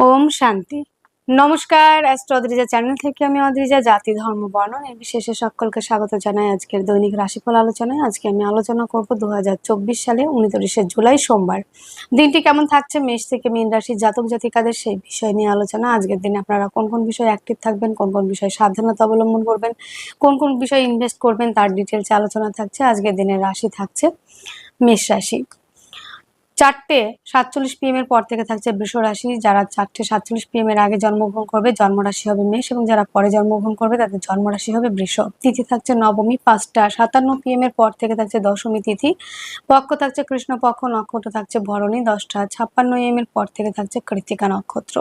ওম শান্তি। নমস্কার astro Adrija channel থেকে আমি অদ্রিজা, জাতি, ধর্ম বর্ণন বর্ণ নির্বিশেষে সকলকে স্বাগত জানাই আজকের দৈনিক রাশিফল আলোচনায়। আজকে আমি আলোচনা করব দু সালে উনত্রিশে জুলাই সোমবার। দিনটি কেমন থাকছে? মেষ থেকে মীন রাশির জাতক, জাতিকাদের সেই বিষয় নিয়ে আলোচনা। আজকের দিনে আপনারা কোন কোন বিষয়ে অ্যাক্টিভ থাকবেন, কোন কোন বিষয়ে সাবধানতা অবলম্বন করবেন, কোন কোন বিষয়ে ইনভেস্ট করবেন, তার ডিটেলসে আলোচনা থাকছে। আজকের দিনের রাশি থাকছে মেষ রাশি। চারটে সাতচল্লিশ পিএম এর পর থেকে থাকছে বৃষ রাশি। যারা চারটে সাতচল্লিশ পিএম এর আগে জন্মগ্রহণ করবে জন্মরাশি হবে মেষ এবং যারা পরে জন্মগ্রহণ করবে, তাদের জন্মরাশি হবে বৃষ। তিথি থাকছে নবমী, পাঁচটা সাতান্ন পিএম এর পর থেকে থাকছে দশমী তিথি। পক্ষ থাকছে কৃষ্ণপক্ষ নক্ষত্র থাকছে ভরণী, দশটা ছাপ্পান্ন এম এর পর থেকে থাকছে কৃতিকা নক্ষত্র।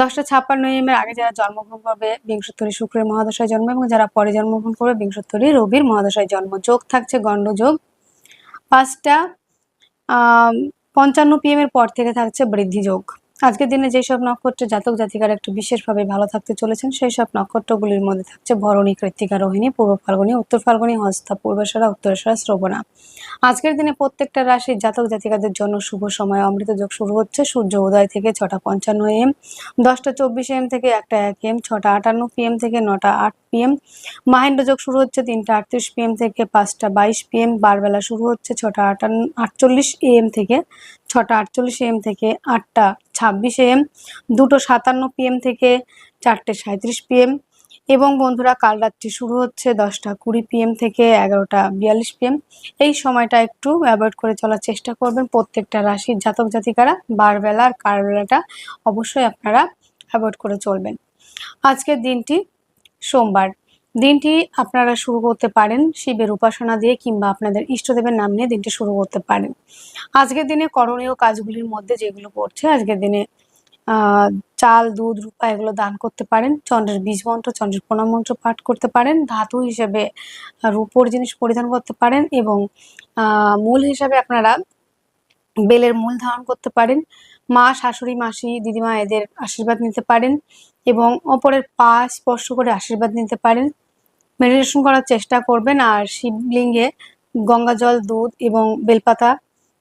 দশটা ছাপ্পান্ন এম এর আগে যারা জন্মগ্রহণ করবে, বিংশোত্তরী শুক্রের মহাদশায় জন্ম এবং যারা পরে জন্মগ্রহণ করবে, বিংশোত্তরী রবির মহাদশায় জন্ম। যোগ থাকছে গণ্ডযোগ। পাঁচটা পঞ্চান্ন পিএম এর পর থেকে থাকছে বৃদ্ধি যোগ। আজকের দিনে যেসব নক্ষত্রের জাতক জাতিকারা একটু বিশেষভাবে ভালো থাকতে চলেছেন সেই সব নক্ষত্রগুলির মধ্যে থাকছে ভরণী, কৃত্তিকা, রোহিণী, পূর্ব ফাল্গুনী, উত্তর ফাল্গুনী, হস্তা পূর্বেশ্বরা উত্তরেশ্বরা শ্রবণা। আজকের দিনে প্রত্যেকটা রাশির জাতক জাতিকাদের জন্য শুভ সময়, অমৃত যোগ শুরু হচ্ছে, সূর্য উদয় থেকে ছটা পঞ্চান্ন এম দশটা চব্বিশ এম থেকে একটা এক এম ছটা আটান্ন পিএম থেকে নটা আট পিএম মাহেন্দ্র যোগ শুরু হচ্ছে তিনটা আটত্রিশ পিএম থেকে পাঁচটা বাইশ পিএম বারবেলা শুরু হচ্ছে ছটা আটান্ন আটচল্লিশ এম থেকে ছটা আটচল্লিশ এম থেকে আটটা ছাব্বিশ এম, দুটো সাতান্ন পিএম থেকে চারটে সাঁত্রিশ পিএম। এবং বন্ধুরা, কাল রাত্রি শুরু হচ্ছে দশটা কুড়ি পিএম থেকে এগারোটা বিয়াল্লিশ পিএম। এই সময়টা একটু অ্যাভয়েড করে চলার চেষ্টা করবেন। প্রত্যেকটা রাশির জাতক জাতিকারা, বারবেলা আর কারবেলাটা অবশ্যই আপনারা অ্যাভয়েড করে চলবেন। আজকের দিনটি সোমবার। দিনটি আপনারা শুরু করতে পারেন শিবের উপাসনা দিয়ে কিংবা আপনাদের ইষ্টদেবের নাম নিয়ে দিনটি শুরু করতে পারেন। আজকের দিনে করণীয় কাজগুলির মধ্যে যেগুলো পড়ছে, আজকের দিনে চাল, দুধ, রূপা এগুলো দান করতে পারেন। চন্দ্রের বীজ মন্ত্র চন্দ্রের প্রণাম মন্ত্র পাঠ করতে পারেন। ধাতু হিসেবে রূপোর জিনিস পরিধান করতে পারেন এবং মূল হিসাবে আপনারা বেলের মূল ধারণ করতে পারেন। মা, শাশুড়ি, মাসি, দিদিমা এদের আশীর্বাদ নিতে পারেন এবং অপরের পা স্পর্শ করে আশীর্বাদ নিতে পারেন। মেডিটেশন করার চেষ্টা করবেন আর শিবলিঙ্গে গঙ্গা জল, দুধ এবং বেলপাতা,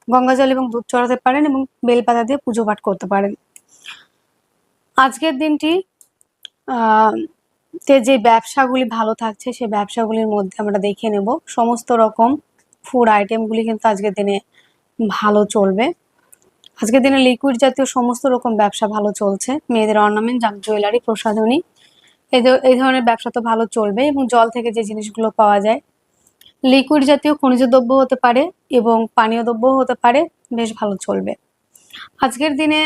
গঙ্গা জল এবং দুধ চড়াতে পারেন এবং বেলপাতা দিয়ে পুজো পাঠ করতে পারেন। আজকের দিনটি তে যে ব্যবসাগুলি ভালো থাকছে সেই ব্যবসাগুলির মধ্যে আমরা দেখে নেব। সমস্ত রকম ফুড আইটেমগুলি কিন্তু আজকের দিনে ভালো চলবে। আজকের দিনে লিকুইড জাতীয় সমস্ত রকম ব্যবসা ভালো চলছে। মেয়েদের অর্নামেন্ট জুয়েলারি প্রসাধনী এই ধরনের ব্যবসা তো ভালো চলবে এবং জল থেকে যে জিনিসগুলো পাওয়া যায় লিকুইড জাতীয় খনিজ দ্রব্য হতে পারে এবং পানীয় দ্রব্য হতে পারে, বেশ ভালো চলবে। আজকের দিনে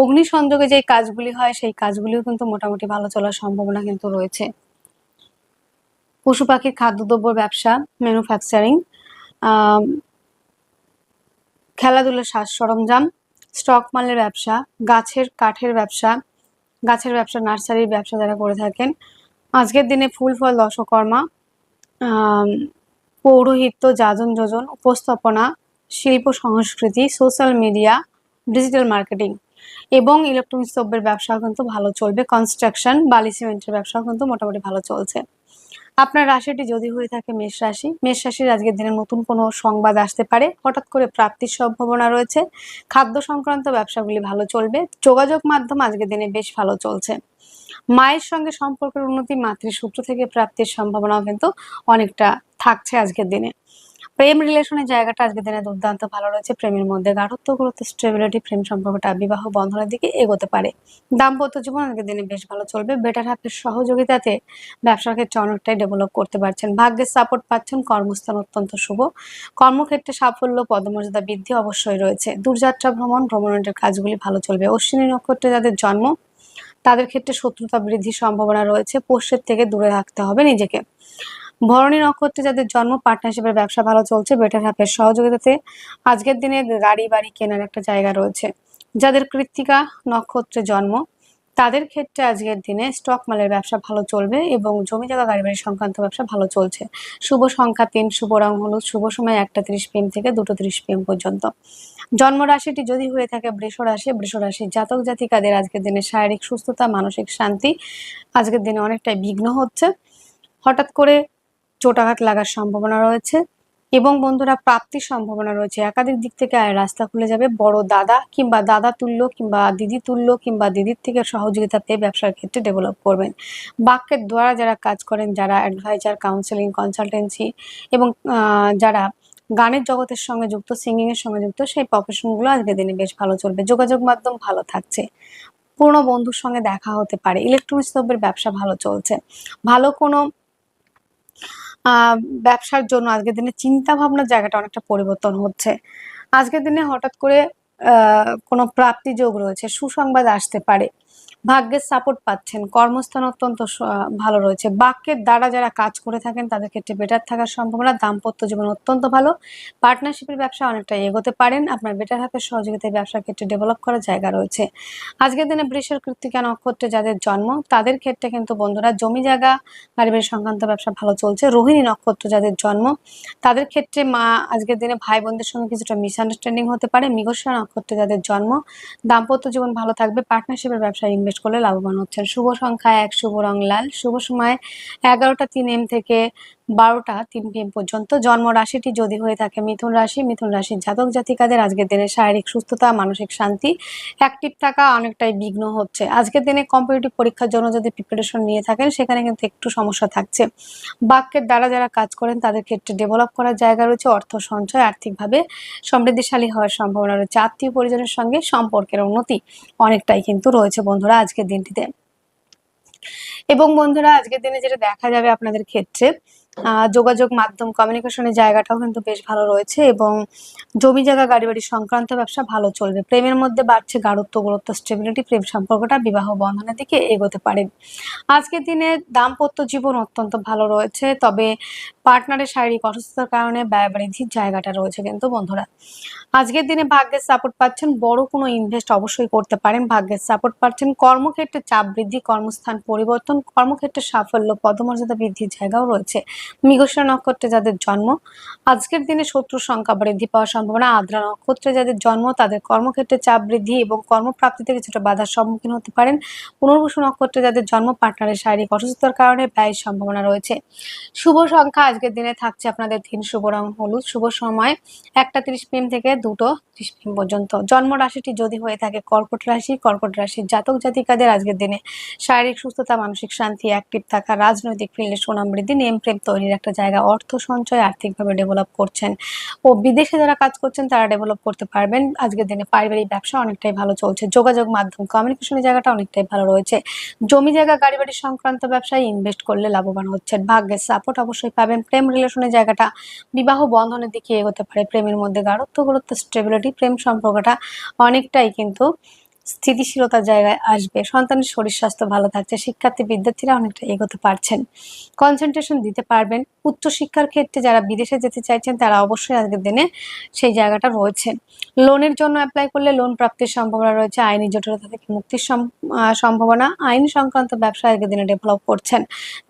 অগ্নি সংযোগে যে কাজগুলি হয়, সেই কাজগুলিও কিন্তু মোটামুটি ভালো চলার সম্ভাবনা কিন্তু রয়েছে। পশু পাখির খাদ্যদ্রব্য ব্যবসা ম্যানুফ্যাকচারিং খেলাধুলার সাজ সরঞ্জাম স্টক মালের ব্যবসা, গাছের কাঠের ব্যবসা গাছের ব্যবসা, নার্সারির ব্যবসা যারা করে থাকেন। আজকের দিনে ফুল, ফল দশকর্মা পৌরোহিত্য, যাজন যোজন, উপস্থাপনা, শিল্প সংস্কৃতি, সোশ্যাল মিডিয়া, ডিজিটাল মার্কেটিং এবং ইলেকট্রনিক্স দ্রব্যের ব্যবসা কিন্তু ভালো চলবে। কনস্ট্রাকশন, বালি সিমেন্টের ব্যবসাও কিন্তু মোটামুটি ভালো চলছে। আপনার রাশিটি যদি হয়ে থাকে মেষ রাশি, মেষ রাশির আজকের দিনে নতুন কোনো সংবাদ আসতে পারে। হঠাৎ করে প্রাপ্তির সম্ভাবনা রয়েছে। খাদ্য সংক্রান্ত ব্যবসাগুলি ভালো চলবে। যোগাযোগ মাধ্যম আজকের দিনে বেশ ভালো চলছে। মায়ের সঙ্গে সম্পর্কের উন্নতি, মাতৃসূত্র থেকে প্রাপ্তির সম্ভাবনাও কিন্তু অনেকটা থাকছে আজকের দিনে। প্রেম রিলেশনের জায়গাটা আজকের দিনে দুর্দান্ত ভালো রয়েছে। প্রেমের মধ্যে গাঢ়ত্ব গুরুত্ব স্টেবিলিটি প্রেম সম্পর্কটা বিবাহ বন্ধনের দিকে এগোতে পারে। দাম্পত্য জীবন আজকের দিনে বেশ ভালো চলবে। বেটার হাফের সহযোগিতাতে ব্যবসার ক্ষেত্রে অনেকটাই ডেভেলপ করতে পারছেন। ভাগ্যের সাপোর্ট পাচ্ছেন। কর্মস্থান অত্যন্ত শুভ। কর্মক্ষেত্রে সাফল্য, পদমর্যাদা বৃদ্ধি অবশ্যই রয়েছে। দূরযাত্রা, ভ্রমণ ভ্রমণের কাজগুলি ভালো চলবে। অশ্বিনী নক্ষত্রে যাদের জন্ম, তাদের ক্ষেত্রে শত্রুতা বৃদ্ধির সম্ভাবনা রয়েছে। পোষ্যের থেকে দূরে রাখতে হবে নিজেকে। ভরণী নক্ষত্রে যাদের জন্ম পার্টনারশিপের ব্যবসা ভালো চলছে বেটার হাফের সহযোগিতাতে আজকের দিনে গাড়ি বাড়ি কেনার একটা জায়গা রয়েছে। যাদের কৃত্তিকা নক্ষত্রে জন্ম, তাদের ক্ষেত্রে আজকের দিনে স্টক মালের ব্যবসা ভালো চলবে এবং জমি জায়গা, গাড়ি বাড়ি সংক্রান্ত ব্যবসা ভালো চলছে। শুভ সংখ্যা তিন, শুভ রং হলুদ, শুভ সময় একটা তিরিশ পিএম থেকে দুটো তিরিশ পিএম পর্যন্ত। জন্ম রাশিটি যদি হয়ে থাকে বৃষ রাশি, বৃষ রাশির জাতক জাতিকাদের আজকের দিনে শারীরিক সুস্থতা, মানসিক শান্তি আজকের দিনে অনেকটাই বিঘ্ন হচ্ছে। হঠাৎ করে চোটাঘাত লাগার সম্ভাবনা রয়েছে এবং বন্ধুরা প্রাপ্তির সম্ভাবনা রয়েছে। একাধিক দিক থেকে আয়ের রাস্তা খুলে যাবে। বড় দাদা কিংবা দাদা তুল্য কিংবা দিদি তুল্য কিংবা দিদির থেকে সহযোগিতা পেয়ে ব্যবসার ক্ষেত্রে ডেভেলপ করবেন। বাক্যের দ্বারা যারা কাজ করেন, যারা অ্যাডভাইজার কাউন্সেলিং কনসালটেন্সি এবং যারা গানের জগতের সঙ্গে যুক্ত সিঙ্গিং এর সঙ্গে যুক্ত, সেই প্রফেশনগুলো আজকের দিনে বেশ ভালো চলবে। যোগাযোগ মাধ্যম ভালো থাকছে। পুরনো বন্ধুর সঙ্গে দেখা হতে পারে। ইলেকট্রনিক্স দ্রব্যের ব্যবসা ভালো চলছে। ভালো কোনো ব্যবসার জন্য আজকের দিনে চিন্তা ভাবনার জায়গাটা অনেকটা পরিবর্তন হচ্ছে। আজকের দিনে হঠাৎ করে কোনো প্রাপ্তি যোগ রয়েছে, সুসংবাদ আসতে পারে। ভাগ্যের সাপোর্ট পাচ্ছেন। কর্মস্থান অত্যন্ত ভালো রয়েছে। বাক্যের দ্বারা যারা কাজ করে থাকেন, তাদের ক্ষেত্রে বেটার থাকার সম্ভাবনা। দাম্পত্য জীবন অত্যন্ত ভালো। পার্টনারশিপের ব্যবসা অনেকটা এগোতে পারেন। আপনার বেটার হাতের সহযোগিতায় ব্যবসার ক্ষেত্রে ডেভেলপ করার জায়গা রয়েছে। আজকের দিনে বৃষের কৃত্তিকা নক্ষত্রে যাদের জন্ম, তাদের ক্ষেত্রে কিন্তু বন্ধুরা জমি জায়গা বাড়ি সংক্রান্ত ব্যবসা ভালো চলছে। রোহিণী নক্ষত্র যাদের জন্ম, তাদের ক্ষেত্রে মা, আজকের দিনে ভাই বোনদের সঙ্গে কিছুটা মিসআন্ডারস্ট্যান্ডিং হতে পারে। মৃগশিরা নক্ষত্রে যাদের জন্ম, দাম্পত্য জীবন ভালো থাকবে। পার্টনারশিপের ব্যবসায় ইনভেস্ট করলে লাভবান হচ্ছেন। শুভ সংখ্যা এক, শুভ রং লাল। শুভ সময় এগারোটা তিন এম থেকে বারোটা তিন পিএম পর্যন্ত। জন্ম রাশিটি যদি হয়ে থাকে মিথুন রাশি, মিথুন রাশির জাতক জাতিকাদের আজকের দিনে শারীরিক সুস্থতা, মানসিক শান্তি অ্যাক্টিভ থাকা অনেকটাই বিঘ্ন হচ্ছে। আজকের দিনে কম্পিটিটিভ পরীক্ষার জন্য যদি প্রিপারেশন নিয়ে থাকেন, সেখানে কিন্তু একটু সমস্যা থাকছে। বাক্যের দ্বারা যারা কাজ করেন, তাদের ক্ষেত্রে ডেভেলপ করার জায়গা রয়েছে, অর্থ সঞ্চয় আর্থিকভাবে সমৃদ্ধিশালী হওয়ার সম্ভাবনা রয়েছে। আত্মীয় পরিজনের সঙ্গে সম্পর্কের উন্নতি অনেকটাই কিন্তু রয়েছে বন্ধুরা আজকের দিনটিতে। এবং বন্ধুরা, আজকের দিনে যেটা দেখা যাবে আপনাদের ক্ষেত্রে যোগাযোগ মাধ্যম কমিউনিকেশনের জায়গাটাও কিন্তু বেশ ভালো রয়েছে এবং জমি জায়গা গাড়ি বাড়ি সংক্রান্ত ব্যবসা ভালো চলবে। প্রেমের মধ্যে বাড়ছে গাঢ়ত্ব গুরুত্ব স্টেবিলিটি প্রেম সম্পর্কটা বিবাহ বন্ধনের দিকে এগোতে পারে। আজকের দিনে দাম্পত্য জীবন অত্যন্ত ভালো রয়েছে, তবে পার্টনারের শারীরিক অসুস্থতার কারণে ব্যয় বৃদ্ধির জায়গাটা রয়েছে কিন্তু বন্ধুরা। আজকের দিনে ভাগ্যের সাপোর্ট পাচ্ছেন, বড় কোনো ইনভেস্ট অবশ্যই করতে পারেন। ভাগ্যের সাপোর্ট পাচ্ছেন, কর্মক্ষেত্রে চাপ বৃদ্ধি, কর্মস্থান পরিবর্তন, কর্মক্ষেত্রে সাফল্য, পদমর্যাদা বৃদ্ধির জায়গাও রয়েছে। মৃগশিরা নক্ষত্রে যাদের জন্ম, আজকের দিনে শত্রুর সংখ্যা বৃদ্ধি পাওয়ার সম্ভাবনা, আদ্রা নক্ষত্রে যাদের জন্ম, তাদের কর্মক্ষেত্রে চাপ বৃদ্ধি এবং কর্মপ্রাপ্তিতে কিছুটা বাধার সম্মুখীন হতে পারেন। পুনর্বসু নক্ষত্রে যাদের জন্ম, পার্টনারের শারীরিক অসুস্থতার কারণে ব্যয়ের সম্ভাবনা রয়েছে। শুভ সংখ্যা আজকের দিনে থাকছে আপনাদের তিন, শুভ রং হলুদ। শুভ সময় একটা তিরিশ পিএম থেকে দুটো ত্রিশ পিএম পর্যন্ত। জন্ম রাশিটি যদি হয়ে থাকে কর্কট রাশি, কর্কট রাশির জাতক জাতিকাদের আজকের দিনে শারীরিক সুস্থতা, মানসিক শান্তি অ্যাক্টিভ থাকা, রাজনৈতিক ফিল্ডে সুনাম বৃদ্ধি নেম প্রেম তৈরির একটা জায়গা, অর্থ সঞ্চয় আর্থিকভাবে ডেভেলপ করছেন ও বিদেশে যারা কাজ করছেন তারা ডেভেলপ করতে পারবেন। আজকের দিনে পারিবারিক ব্যবসা অনেকটাই ভালো চলছে, যোগাযোগ মাধ্যম কমিউনিকেশনের জায়গাটা অনেকটাই ভালো রয়েছে। জমি জায়গা গাড়ি বাড়ি সংক্রান্ত ব্যবসায় ইনভেস্ট করলে লাভবান হচ্ছেন। ভাগ্যের সাপোর্ট অবশ্যই পাবেন। প্রেম রিলেশনের জায়গাটা, বিবাহ বন্ধনের দিকে এগোতে পারে। প্রেমের মধ্যে গাঢ়ত্ব গুরুত্ব স্টেবিলিটি প্রেম সম্পর্কটা অনেকটাই কিন্তু স্থিতিশীলতার জায়গায় আসবে। সন্তানের শরীর স্বাস্থ্য ভালো থাকছে। শিক্ষার্থী বিদ্যার্থীরা অনেকটা এগোতে পারছেন। কনসেন্ট্রেশন দিতে পারবেন। উচ্চশিক্ষার ক্ষেত্রে যারা বিদেশে যেতে চাইছেন, তারা অবশ্যই আজকের দিনে সেই জায়গাটা রয়েছে। লোনের জন্য অ্যাপ্লাই করলে লোন প্রাপ্তির সম্ভাবনা রয়েছে। আইনি জটিলতা থেকে মুক্তির সম্ভাবনা। আইন সংক্রান্ত ব্যবসা আজকের দিনে ডেভেলপ করছেন।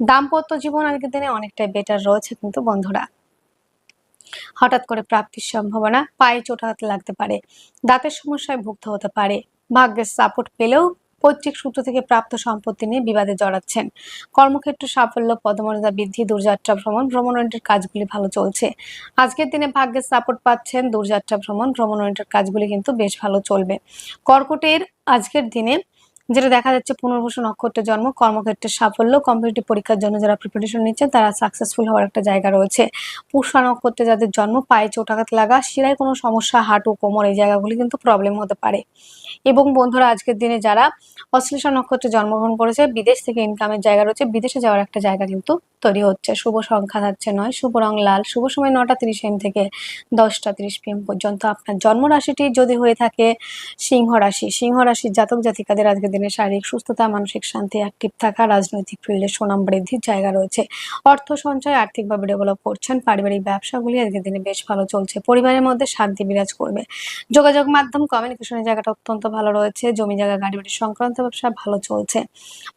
দাম্পত্য জীবন আজকের দিনে অনেকটাই বেটার রয়েছে কিন্তু বন্ধুরা। হঠাৎ করে প্রাপ্তির সম্ভাবনা। পায়ে চোটাঘাত লাগতে পারে। দাঁতের সমস্যায় ভুগতে হতে পারে। ভাগ্যের সাপোর্ট পেলেও পৈতৃক সূত্র থেকে প্রাপ্ত সম্পত্তি নিয়ে বিবাদে জড়াচ্ছেন। কর্মক্ষেত্র সাফল্য, পদমর্যাদা বৃদ্ধি, দূরযাত্রা ভ্রমণ ভ্রমণের কাজগুলি ভালো চলছে। আজকের দিনে ভাগ্যের সাপোর্ট পাচ্ছেন, দূরযাত্রা ভ্রমণ ভ্রমণের কাজগুলি কিন্তু বেশ ভালো চলবে। কর্কটের আজকের দিনে যেটা দেখা যাচ্ছে পুনর্বসু নক্ষত্রের জন্ম কর্মক্ষেত্রে সাফল্য কম্পিটিটিভ পরীক্ষার জন্য যারা প্রিপারেশন নিচ্ছেন, তারা সাকসেসফুল হওয়ার একটা জায়গা রয়েছে। পুষা নক্ষত্রে যাদের জন্ম, পায়ে চোটাঘাত লাগা, শিরায় কোনো সমস্যা, হাঁটু, কোমর, এই জায়গাগুলি কিন্তু প্রবলেম হতে পারে। এবং বন্ধুরা, আজকের দিনে যারা অশ্লেষা নক্ষত্রে জন্মগ্রহণ করেছে, বিদেশ থেকে ইনকামের জায়গা রয়েছে, বিদেশে যাওয়ার একটা জায়গা কিন্তু তৈরি হচ্ছে। শুভ সংখ্যা থাকছে নয়, শুভ রং লাল, শুভ সময় নটা তিরিশ এম থেকে দশটা তিরিশ পিএম পর্যন্ত। আপনার জন্ম রাশিটি যদি হয়ে থাকে, সিংহ রাশি। সিংহ রাশির জাতক জাতিকাদের আজকের দিনে শারীরিক সুস্থতা, মানসিক শান্তি অ্যাক্টিভ থাকা, রাজনৈতিক ফিল্ডে সুনাম বৃদ্ধির জায়গা রয়েছে। অর্থ সঞ্চয় আর্থিকভাবে ডেভেলপ করছেন, পারিবারিক ব্যবসাগুলি আজকের দিনে বেশ ভালো চলছে। পরিবারের মধ্যে শান্তি বিরাজ করবে। যোগাযোগ মাধ্যম কমিউনিকেশনের জায়গাটা অত্যন্ত ভালো রয়েছে। জমি জায়গা, গাড়ি বাড়ি সংক্রান্ত ব্যবসা ভালো চলছে।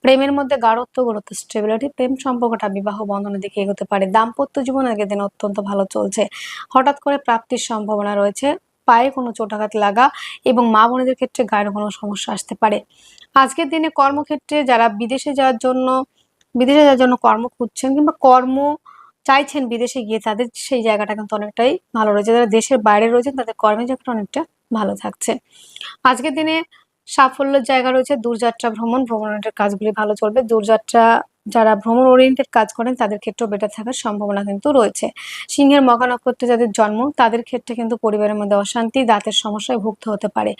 প্রেমের মধ্যে গাঢ়ত্ব, গুরুত্ব স্টেবিলিটি প্রেম সম্পর্কটা বিবাহ বন্ধনের দিকে এগোতে পারে। দাম্পত্য জীবন আগের দিন অত্যন্ত ভালো চলছে। হঠাৎ করে প্রাপ্তির সম্ভাবনা রয়েছে। পায়ে কোনো চোটাঘাত লাগা এবং মা বোনেদের ক্ষেত্রে গায়ের কোনো সমস্যা আসতে পারে। আজকের দিনে কর্মক্ষেত্রে যারা বিদেশে যাওয়ার জন্য, বিদেশে যাওয়ার জন্য কর্ম খুঁজছেন কিংবা কর্ম চাইছেন বিদেশে গিয়ে, তাদের সেই জায়গাটা কিন্তু অনেকটাই ভালো রয়েছে। যারা দেশের বাইরে রয়েছেন, তাদের কর্মের জায়গাটা অনেকটা ভালো থাকছে। আজকের দিনে সাফল্যের জায়গা রয়েছে, দূরযাত্রা ভ্রমণ, ভ্রমণের কাজগুলি ভালো চলবে। দূরযাত্রা যারা ভ্রমণ ওরিয়েন্টেড কাজ করেন, তাদের ক্ষেত্রেও বেটার থাকার সম্ভাবনা কিন্তু রয়েছে। সিংহের মগা নক্ষত্রে যাদের জন্ম, তাদের ক্ষেত্রে কিন্তু পরিবারের মধ্যে অশান্তি, দাঁতের সমস্যায় ভুগতে হতে পারে।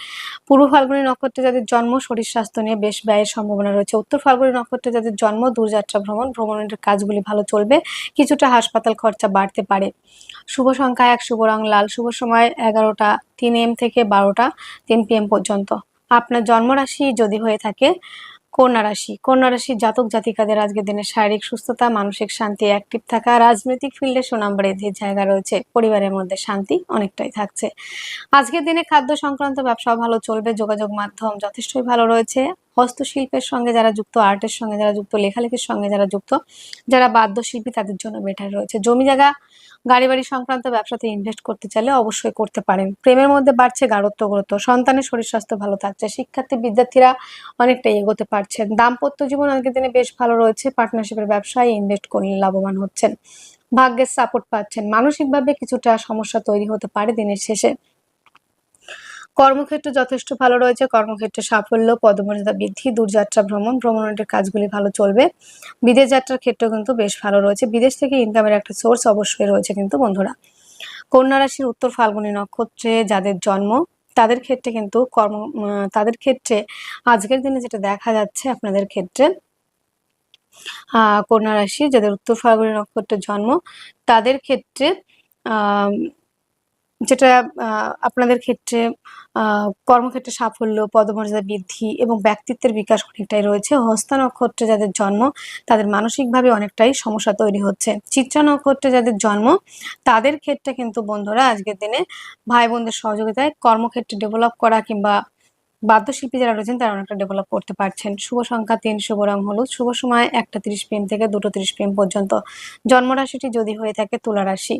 পূর্ব ফাল্গুনী নক্ষত্রে যাদের জন্ম, শরীর স্বাস্থ্য নিয়ে বেশ ব্যয়ের সম্ভাবনা রয়েছে। উত্তর ফাল্গুনী নক্ষত্রে যাদের জন্ম, দূরযাত্রা ভ্রমণ ভ্রমণের কাজগুলি ভালো চলবে, কিছুটা হাসপাতাল খরচা বাড়তে পারে। শুভ সংখ্যা এক, শুভ রং লাল, শুভ সময় এগারোটা, তিন এম থেকে বারোটা, তিন পি এম পর্যন্ত। আপনার জন্মরাশি যদি হয়ে থাকে কন্যা রাশি। কন্যা রাশির জাতক জাতিকাদের আজকের দিনে শারীরিক সুস্থতা, মানসিক শান্তি অ্যাক্টিভ থাকা, রাজনৈতিক ফিল্ডে সুনাম বৃদ্ধির জায়গা রয়েছে। পরিবারের মধ্যে শান্তি অনেকটাই থাকছে। আজকের দিনে খাদ্য সংক্রান্ত ব্যবসাও ভালো চলবে, যোগাযোগ মাধ্যম যথেষ্টই ভালো রয়েছে। হস্তশিল্পের সঙ্গে যারা যুক্ত, আর্টের সঙ্গে যারা যুক্ত, লেখালেখির সঙ্গে যারা যুক্ত, যারা বাদ্যশিল্পী তাদের জন্য বেটার রয়েছে। জমি জায়গা গাড়ি বাড়ি সংক্রান্ত ব্যবসাতে ইনভেস্ট করতে চাইলে অবশ্যই করতে পারেন। প্রেমের মধ্যে বাড়ছে গাঢ়ত্ব গুরুত্ব সন্তানের শরীর স্বাস্থ্য ভালো থাকছে, শিক্ষার্থী, বিদ্যার্থীরা অনেকটাই এগোতে পারছেন। দাম্পত্য জীবন আজকের দিনে বেশ ভালো রয়েছে পার্টনারশিপের ব্যবসায় ইনভেস্ট করলে লাভবান হচ্ছেন। ভাগ্যের সাপোর্ট পাচ্ছেন। মানসিকভাবে কিছুটা সমস্যা তৈরি হতে পারে দিনের শেষে। কর্মক্ষেত্র যথেষ্ট ভালো রয়েছে, কর্মক্ষেত্রে সাফল্য, পদমর্যাদা বৃদ্ধি, দূরযাত্রা ভ্রমণ, ভ্রমণের কাজগুলি ভালো চলবে। বিদেশ যাত্রার ক্ষেত্র কিন্তু বেশ ভালো রয়েছে। বিদেশ থেকে ইনকামের একটা সোর্স অবশ্যই রয়েছে কিন্তু বন্ধুরা। কন্যা রাশির উত্তর ফাল্গুনী নক্ষত্রে যাদের জন্ম, তাদের ক্ষেত্রে কিন্তু কর্ম তাদের ক্ষেত্রে আজকের দিনে যেটা দেখা যাচ্ছে আপনাদের ক্ষেত্রে কন্যা রাশি যাদের উত্তর ফাল্গুনী নক্ষত্রের জন্ম, তাদের ক্ষেত্রে যেটা আপনাদের ক্ষেত্রে কর্মক্ষেত্রে সাফল্য, পদমর্যাদা বৃদ্ধি এবং ব্যক্তিত্বের বিকাশ অনেকটাই রয়েছে। হস্তা নক্ষত্রে যাদের জন্ম, তাদের মানসিকভাবে অনেকটাই সমস্যা তৈরি হচ্ছে। চিত্রা নক্ষত্রে যাদের জন্ম, তাদের ক্ষেত্রে কিন্তু বন্ধুরা আজকের দিনে ভাই বোনদের সহযোগিতায় কর্মক্ষেত্রে ডেভেলপ করা কিংবা বাদ্যশিল্পী যারা রয়েছেন, তারা অনেকটা ডেভেলপ করতে পারছেন। শুভ সংখ্যা তিন, শুভ রং হলুদ। শুভ সময় একটা তিরিশ পিএম থেকে দুটো তিরিশ পিএম পর্যন্ত। জন্মরাশিটি যদি হয়ে থাকে, তুলা রাশি।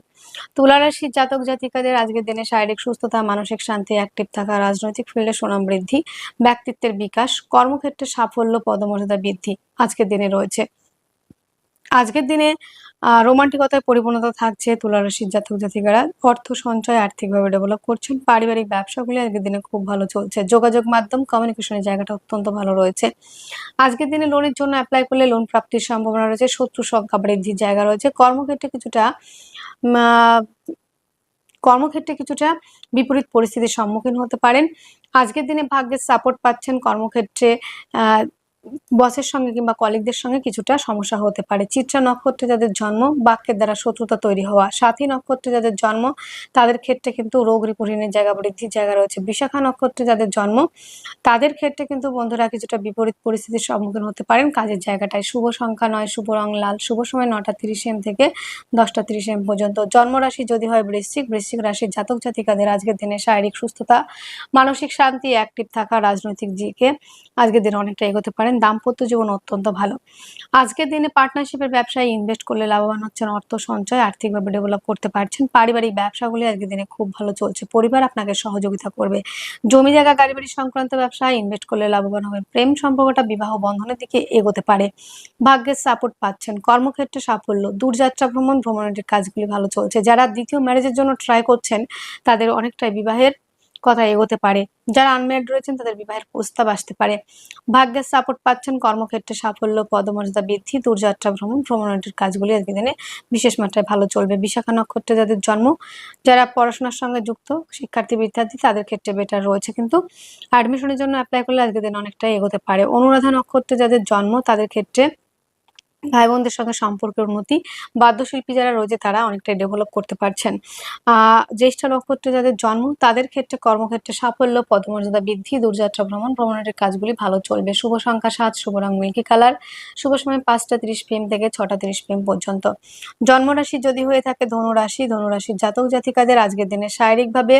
তুলা রাশির জাতক জাতিকাদের আজকের দিনে শারীরিক সুস্থতা, মানসিক শান্তি অ্যাক্টিভ থাকা, রাজনৈতিক ফিল্ডে সুনাম বৃদ্ধি, ব্যক্তিত্বের বিকাশ, কর্মক্ষেত্রে সাফল্য, পদমর্যাদা বৃদ্ধি আজকের দিনে রয়েছে। আজকের দিনে রোমান্টিকতায় পরিপূর্ণতা থাকছে তুলা রাশির জাতক জাতিকারা। অর্থ সঞ্চয় আর্থিকভাবে ডেভেলপ করছেন। পারিবারিক ব্যবসাগুলি আজকের দিনে খুব ভালো চলছে। যোগাযোগ মাধ্যম কমিউনিকেশনের জায়গাটা অত্যন্ত ভালো রয়েছে। আজকের দিনে লোনের জন্য অ্যাপ্লাই করলে লোন প্রাপ্তির সম্ভাবনা রয়েছে। শত্রু সংখ্যা বৃদ্ধির জায়গা রয়েছে। কর্মক্ষেত্রে কিছুটা কর্মক্ষেত্রে কিছুটা বিপরীত পরিস্থিতির সম্মুখীন হতে পারেন। আজকের দিনে ভাগ্যের সাপোর্ট পাচ্ছেন কর্মক্ষেত্রে বসের সঙ্গে কিংবা কলিগদের সঙ্গে কিছুটা সমস্যা হতে পারে। চিত্রা নক্ষত্রে যাদের জন্ম, বাক্যের দ্বারা শত্রুতা তৈরি হওয়া। সাথী নক্ষত্রে যাদের জন্ম, তাদের ক্ষেত্রে কিন্তু রোগ রিপোর্টিনের জায়গা, বৃদ্ধির জায়গা রয়েছে। বিশাখা নক্ষত্রে যাদের জন্ম, তাদের ক্ষেত্রে কিন্তু বন্ধুরা কিছুটা বিপরীত পরিস্থিতির সম্মুখীন হতে পারেন কাজের জায়গাটায়। শুভ সংখ্যা নয়, শুভ রং লাল। শুভ সময় নটা তিরিশ এম থেকে দশটা তিরিশ এম পর্যন্ত। জন্মরাশি যদি হয় বৃশ্চিক বৃশ্চিক রাশির জাতক জাতিকাদের আজকের দিনে শারীরিক সুস্থতা, মানসিক শান্তি অ্যাক্টিভ থাকা রাজনৈতিক দিকে আজকের দিনে অনেকটা এগোতে পারেন। দাম্পত্য জীবন অত্যন্ত ভালো। আজকের দিনে পার্টনারশিপের ব্যবসায় ইনভেস্ট করলে লাভবান হচ্ছেন অর্থ সঞ্চয়, আর্থিকভাবে ডেভেলপ করতে পারছেন। পারিবারিক ব্যবসাগুলি আজকের দিনে খুব ভালো চলছে। পরিবার আপনাকে সহযোগিতা করবে। জমি জায়গা গাড়ি বাড়ি সংক্রান্ত ব্যবসায় ইনভেস্ট করলে লাভবান হবে প্রেম সম্পর্কটা বিবাহ বন্ধনের দিকে এগোতে পারে। ভাগ্যের সাপোর্ট পাচ্ছেন। কর্মক্ষেত্রে সাফল্য। দূরযাত্রা, ভ্রমণ, ভ্রমণের কাজগুলি ভালো চলছে। যারা দ্বিতীয় ম্যারেজের জন্য ট্রাই করছেন, তাদের অনেকটাই বিবাহের কথা এগোতে পারে। যারা আনম্যারিড রয়েছেন, তাদের বিবাহের প্রস্তাব আসতে পারে। ভাগ্যের সাপোর্ট পাচ্ছেন, কর্মক্ষেত্রে সাফল্য, পদমর্যাদা বৃদ্ধি, দূরযাত্রা ভ্রমণ ভ্রমণের কাজগুলি আজকের দিনে বিশেষ মাত্রায় ভালো চলবে। বিশাখা নক্ষত্রে যাদের জন্ম, যারা পড়াশোনার সঙ্গে যুক্ত, শিক্ষার্থী, বিদ্যার্থী, তাদের ক্ষেত্রে বেটার রয়েছে কিন্তু অ্যাডমিশনের জন্য অ্যাপ্লাই করলে আজকের দিন অনেকটাই এগোতে পারে। অনুরাধা নক্ষত্রে যাদের জন্ম, তাদের ক্ষেত্রে ভাই বোনদের সঙ্গে সম্পর্কের উন্নতি, বাদ্যশিল্পী যারা রয়েছে তারা অনেকটাই ডেভেলপ করতে পারছেন। জ্যেষ্ঠ নক্ষত্রে যাদের জন্ম, তাদের ক্ষেত্রে কর্মক্ষেত্রে সাফল্য, পদমর্যাদা বৃদ্ধি, দূরযাত্রা ভ্রমণ, ভ্রমণের কাজগুলি ভালো চলবে। শুভ সংখ্যা সাত, শুভ রং মিল্কি কালার। শুভ সময় পাঁচটা তিরিশ পিএম থেকে ছটা তিরিশ পিএম পর্যন্ত। জন্মরাশি যদি হয়ে থাকে ধনুরাশি, ধনুরাশির জাতক জাতিকাদের আজকের দিনে শারীরিকভাবে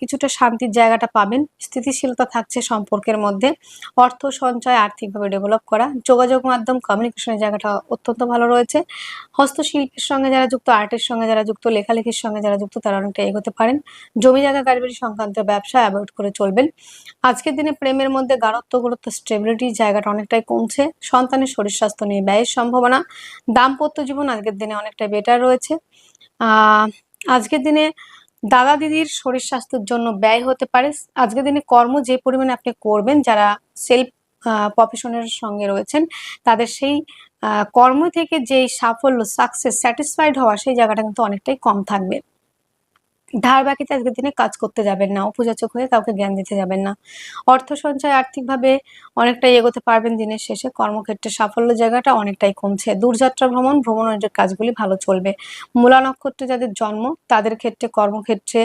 কিছুটা শান্তির জায়গাটা পাবেন। স্থিতিশীলতা থাকছে সম্পর্কের মধ্যে। অর্থ সঞ্চয় আর্থিকভাবে ডেভেলপ করা। যোগাযোগ মাধ্যম কমিউনিকেশনের জায়গাটা অত্যন্ত ভালো রয়েছে। হস্তশিল্পের সঙ্গে যারা যুক্ত আর্টের সঙ্গে যারা যুক্ত, লেখালেখির সঙ্গে যারা যুক্ত, তারা অনেকটা এগোতে পারেন। জমি জায়গা বাড়ি সংক্রান্ত ব্যবসা অ্যাভয়েড করে চলবেন। আজকের দিনে প্রেমের মধ্যে গাঢ়ত্ব, গুরুত্ব স্টেবিলিটির জায়গাটা অনেকটাই কমছে। সন্তানের শরীর স্বাস্থ্য নিয়ে ব্যয়ের সম্ভাবনা। দাম্পত্য জীবন আজকের দিনে অনেকটা বেটার রয়েছে। আজকের দিনে দাদা দিদির শরীর স্বাস্থ্যের জন্য ব্যয় হতে পারে। আজকের দিনে কর্ম যে পরিমাণে আপনি করবেন, যারা সেলফ প্রফেশনের সঙ্গে রয়েছেন, তাদের সেই কর্ম থেকে যেই সাফল্য সাকসেস স্যাটিসফাইড হওয়া, সেই জায়গাটা কিন্তু অনেকটাই কম থাকবে। ধার বাকিতে আজকের দিনে কাজ করতে যাবেন না অপযাচক হয়ে কাউকে জ্ঞান দিতে যাবেন না। অর্থ সঞ্চয় আর্থিকভাবে অনেকটাই এগোতে পারবেন দিনের শেষে, কর্মক্ষেত্রে সাফল্য জায়গাটা অনেকটাই কমছে। দূরযাত্রা ভ্রমণ ভ্রমণের কাজগুলি ভালো চলবে। মূলা নক্ষত্রে যাদের জন্ম, তাদের ক্ষেত্রে কর্মক্ষেত্রে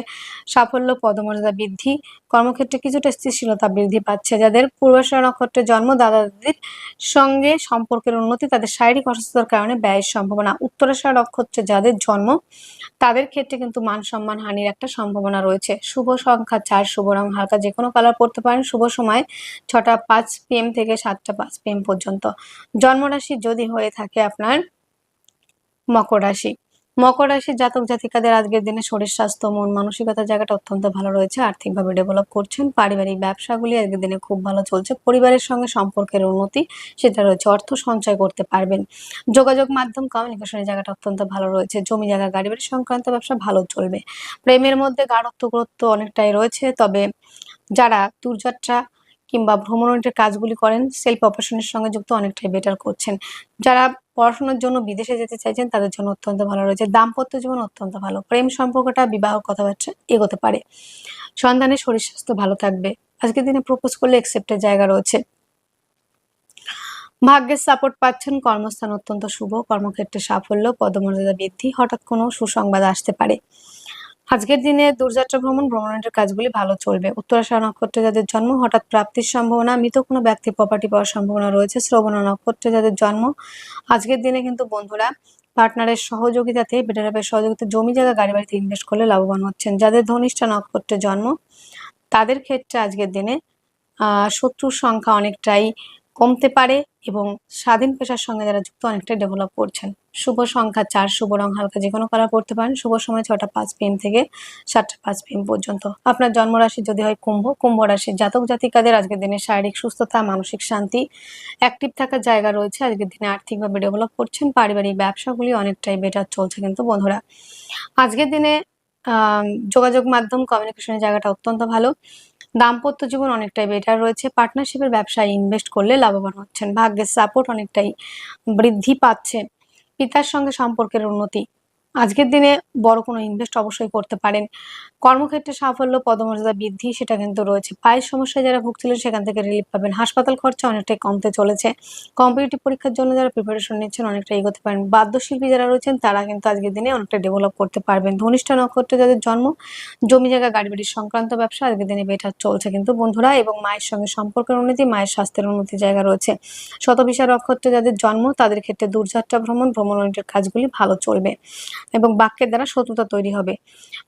সাফল্য, পদমর্যাদা বৃদ্ধি, কর্মক্ষেত্রে কিছুটা স্থিতিশীলতা বৃদ্ধি পাচ্ছে। যাদের পূর্বাশয় নক্ষত্রে জন্ম দাদা দাদির সঙ্গে সম্পর্কের উন্নতি, তাদের শারীরিক অসুস্থতার কারণে ব্যয়ের সম্ভাবনা। উত্তরাশয় নক্ষত্রে যাদের জন্ম, তাদের ক্ষেত্রে কিন্তু মান সম্মান হানির একটা সম্ভাবনা রয়েছে। শুভ সংখ্যা চার, শুভ রং হালকা, যে কোনো কালার পড়তে পারেন। শুভ সময় ছটা পাঁচ পিএম থেকে সাতটা পাঁচ পিএম পর্যন্ত। জন্মরাশি যদি হয়ে থাকে আপনার মকর রাশি। মকর রাশির জাতক জাতিকাদের আজকের দিনে শরীর, স্বাস্থ্য, মন, মানসিকতার জায়গাটা অত্যন্ত ভালো রয়েছে। আর্থিকভাবে ডেভেলপ করছেন। পারিবারিক ব্যবসাগুলি আজকের দিনে খুব ভালো চলছে। পরিবারের সঙ্গে সম্পর্কের উন্নতি সেটা রয়েছে। অর্থ সঞ্চয় করতে পারবেন। যোগাযোগ মাধ্যম কমিউনিকেশনের জায়গাটা অত্যন্ত ভালো রয়েছে। জমি জায়গা, গাড়ি বাড়ি সংক্রান্ত ব্যবসা ভালো চলবে। প্রেমের মধ্যে গাঢ়ত্ব, গুরুত্ব অনেকটাই রয়েছে। তবে যারা দূরযাত্রা কিংবা ভ্রমণের কাজগুলি করেন সেলফ অপারেশনের সঙ্গে যুক্ত অনেকটাই বেটার করছেন। যারা পড়াশোনার জন্য বিদেশে যেতে চাইছেন, তাদের জন্য অত্যন্ত ভালো রয়েছে। দাম্পত্য জীবন অত্যন্ত ভালো। প্রেম সম্পর্কটা, বিবাহ কথাবার্তা এগোতে পারে। সন্তানের শরীর স্বাস্থ্য ভালো থাকবে। আজকের দিনে প্রপোজ করলে একসেপ্টের জায়গা রয়েছে। ভাগ্যের সাপোর্ট পাচ্ছেন, কর্মস্থান অত্যন্ত শুভ, কর্মক্ষেত্রে সাফল্য, পদমর্যাদা বৃদ্ধি, হঠাৎ কোনো সুসংবাদ আসতে পারে। আজকের দিনে দূরযাত্রা ভ্রমণ ভ্রমণের কাজগুলি ভালো চলবে। উত্তরাশা নক্ষত্রে যাদের জন্ম, হঠাৎ প্রাপ্তির সম্ভাবনা, মৃত কোনো ব্যক্তি প্রপার্টি পাওয়ার সম্ভাবনা রয়েছে। শ্রবণ নক্ষত্রে যাদের জন্ম, আজকের দিনে কিন্তু বন্ধুরা পার্টনারের সহযোগিতাতে বেটারাপের সহযোগিতা, জমি জায়গা, গাড়ি বাড়িতে ইনভেস্ট করলে লাভবান হচ্ছেন। যাদের ধনিষ্ঠা নক্ষত্রে জন্ম, তাদের ক্ষেত্রে আজকের দিনে, আহ, শত্রুর সংখ্যা অনেকটাই কমতে পারে এবং স্বাধীন পেশার সঙ্গে যারা যুক্ত অনেকটাই ডেভেলপ করছেন। শুভ সংখ্যা চার, শুভ রং হালকা যে কোনো কালার পড়তে পারেন। শুভ সময় ছটা পাঁচ পিএম থেকে সাতটা পাঁচ পিএম পর্যন্ত। আপনার জন্মরাশি যদি হয় কুম্ভ কুম্ভ রাশির জাতক জাতিকাদের আজকের দিনে শারীরিক সুস্থতা, মানসিক শান্তি অ্যাক্টিভ থাকার জায়গা রয়েছে। আজকের দিনে আর্থিকভাবে ডেভেলপ করছেন। পারিবারিক ব্যবসাগুলি অনেকটাই বেটার চলছে কিন্তু বন্ধুরা। আজকের দিনে যোগাযোগ মাধ্যম কমিউনিকেশনের জায়গাটা অত্যন্ত ভালো। দাম্পত্য জীবন অনেকটাই বেটার রয়েছে। পার্টনারশিপের ব্যবসায় ইনভেস্ট করলে লাভবান হচ্ছেন। ভাগ্যের সাপোর্ট অনেকটাই বৃদ্ধি পাচ্ছে। পিতার সঙ্গে সম্পর্কের উন্নতি। আজকের দিনে বড় কোনো ইনভেস্ট অবশ্যই করতে পারেন। কর্মক্ষেত্রে সাফল্য, পদমর্যাদা বৃদ্ধি সেটা কিন্তু রয়েছে। পায়ের সমস্যায় যারা ভুগছিলেন সেখান থেকে রিলিফ পাবেন। হাসপাতাল খরচা অনেকটাই কমতে চলেছে। কম্পিটিটিভ পরীক্ষার জন্য যারা প্রিপারেশন নিচ্ছেন অনেকটা এগোতে পারেন। বাদ্যশিল্পী যারা রয়েছেন তারা কিন্তু আজকের দিনে অনেকটা ডেভেলপ করতে পারবেন। ধনিষ্ঠা নক্ষত্রে যাদের জন্ম, জমি জায়গা, গাড়ি বাড়ির সংক্রান্ত ব্যবসা আজকের দিনে বেটার চলছে কিন্তু বন্ধুরা এবং মায়ের সঙ্গে সম্পর্কের উন্নতি, মায়ের স্বাস্থ্যের উন্নতি জায়গা রয়েছে। শতবিশা নক্ষত্রে যাদের জন্ম তাদের ক্ষেত্রে দূরযাত্রা ভ্রমণ ভ্রমণ কাজগুলি ভালো চলবে। এবং বাক্যের দ্বারা শত্রুতা তৈরি হবে।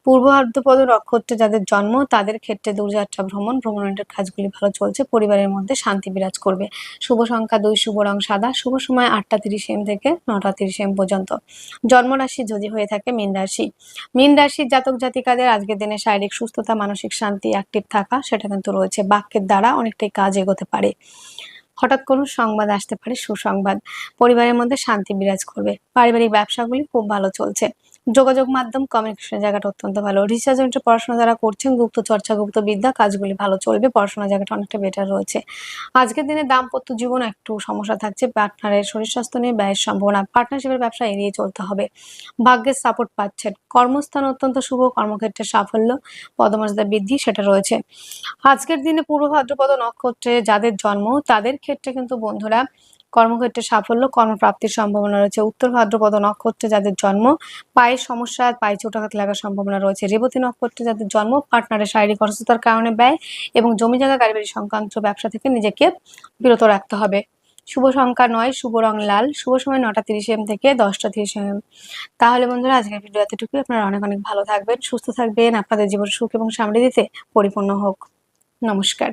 পূর্ব আর্ধপদ নক্ষত্রে যাদের জন্ম, তাদের ক্ষেত্রে দূরযাত্রা ভ্রমণ ভ্রমণের কাজগুলি ভালো চলছে, পরিবারের মধ্যে শান্তি বিরাজ করবে। শুভ সংখ্যা দুই, শুভ রং সাদা, শুভ সময় আটটা তিরিশ এম থেকে নটা তিরিশ এম পর্যন্ত। জন্মরাশি যদি হয়ে থাকে মীন রাশি। মীন রাশির জাতক জাতিকাদের আজকের দিনে শারীরিক সুস্থতা, মানসিক শান্তি অ্যাক্টিভ থাকা, সেটা কিন্তু রয়েছে। বাক্যের দ্বারা অনেকটাই কাজ এগোতে পারে। হঠাৎ কোনো সংবাদ আসতে পারে সুসংবাদ। পরিবারের মধ্যে শান্তি বিরাজ করবে। পারিবারিক ব্যবসাগুলি খুব ভালো চলছে। যোগাযোগ মাধ্যম কমিউনিকেশনের জায়গাটা অত্যন্ত ভালো। রিসার্চ জনিত পড়াশোনা যারা করছেন, গুপ্ত চর্চা গুপ্ত বিদ্যা, কাজগুলি ভালো চলবে, পড়াশোনার জায়গাটা অনেকটা বেটার রয়েছে। আজকের দিনে দাম্পত্য জীবন একটু সমস্যা থাকছে পার্টনারের শরীর স্বাস্থ্য নিয়ে ব্যয়ের সম্ভাবনা পার্টনারশিপের ব্যবসা এড়িয়ে চলতে হবে। ভাগ্যের সাপোর্ট পাচ্ছেন। কর্মস্থান অত্যন্ত শুভ, কর্মক্ষেত্রে সাফল্য পদমর্যাদা বৃদ্ধি সেটা রয়েছে। আজকের দিনে পূর্ব ভাদ্রপদ নক্ষত্রে যাদের জন্ম, তাদের ক্ষেত্রে কিন্তু বন্ধুরা কর্মক্ষেত্রে সাফল্য, কর্মপ্রাপ্তির সম্ভাবনা রয়েছে। উত্তর ভাদ্রপদ নক্ষত্রে যাদের জন্ম, পায়ের সমস্যা, পায়ে চোটাঘাত লাগার সম্ভাবনা রয়েছে। রেবতী নক্ষত্রে যাদের জন্ম, পার্টনারের শারীরিক অসুস্থতার কারণে ব্যয় এবং জমি জায়গা গাড়ি সংক্রান্ত ব্যবসা থেকে নিজেকে বিরত রাখতে হবে। শুভ সংখ্যা নয়, শুভ রং লাল। শুভ সময় নটা তিরিশ এম থেকে দশটা তিরিশ এম তাহলে বন্ধুরা, আজকের ভিডিও এতটুকুই। আপনারা অনেক অনেক ভালো থাকবেন, সুস্থ থাকবেন। আপনাদের জীবন সুখ এবং সমৃদ্ধিতে পরিপূর্ণ হোক। নমস্কার।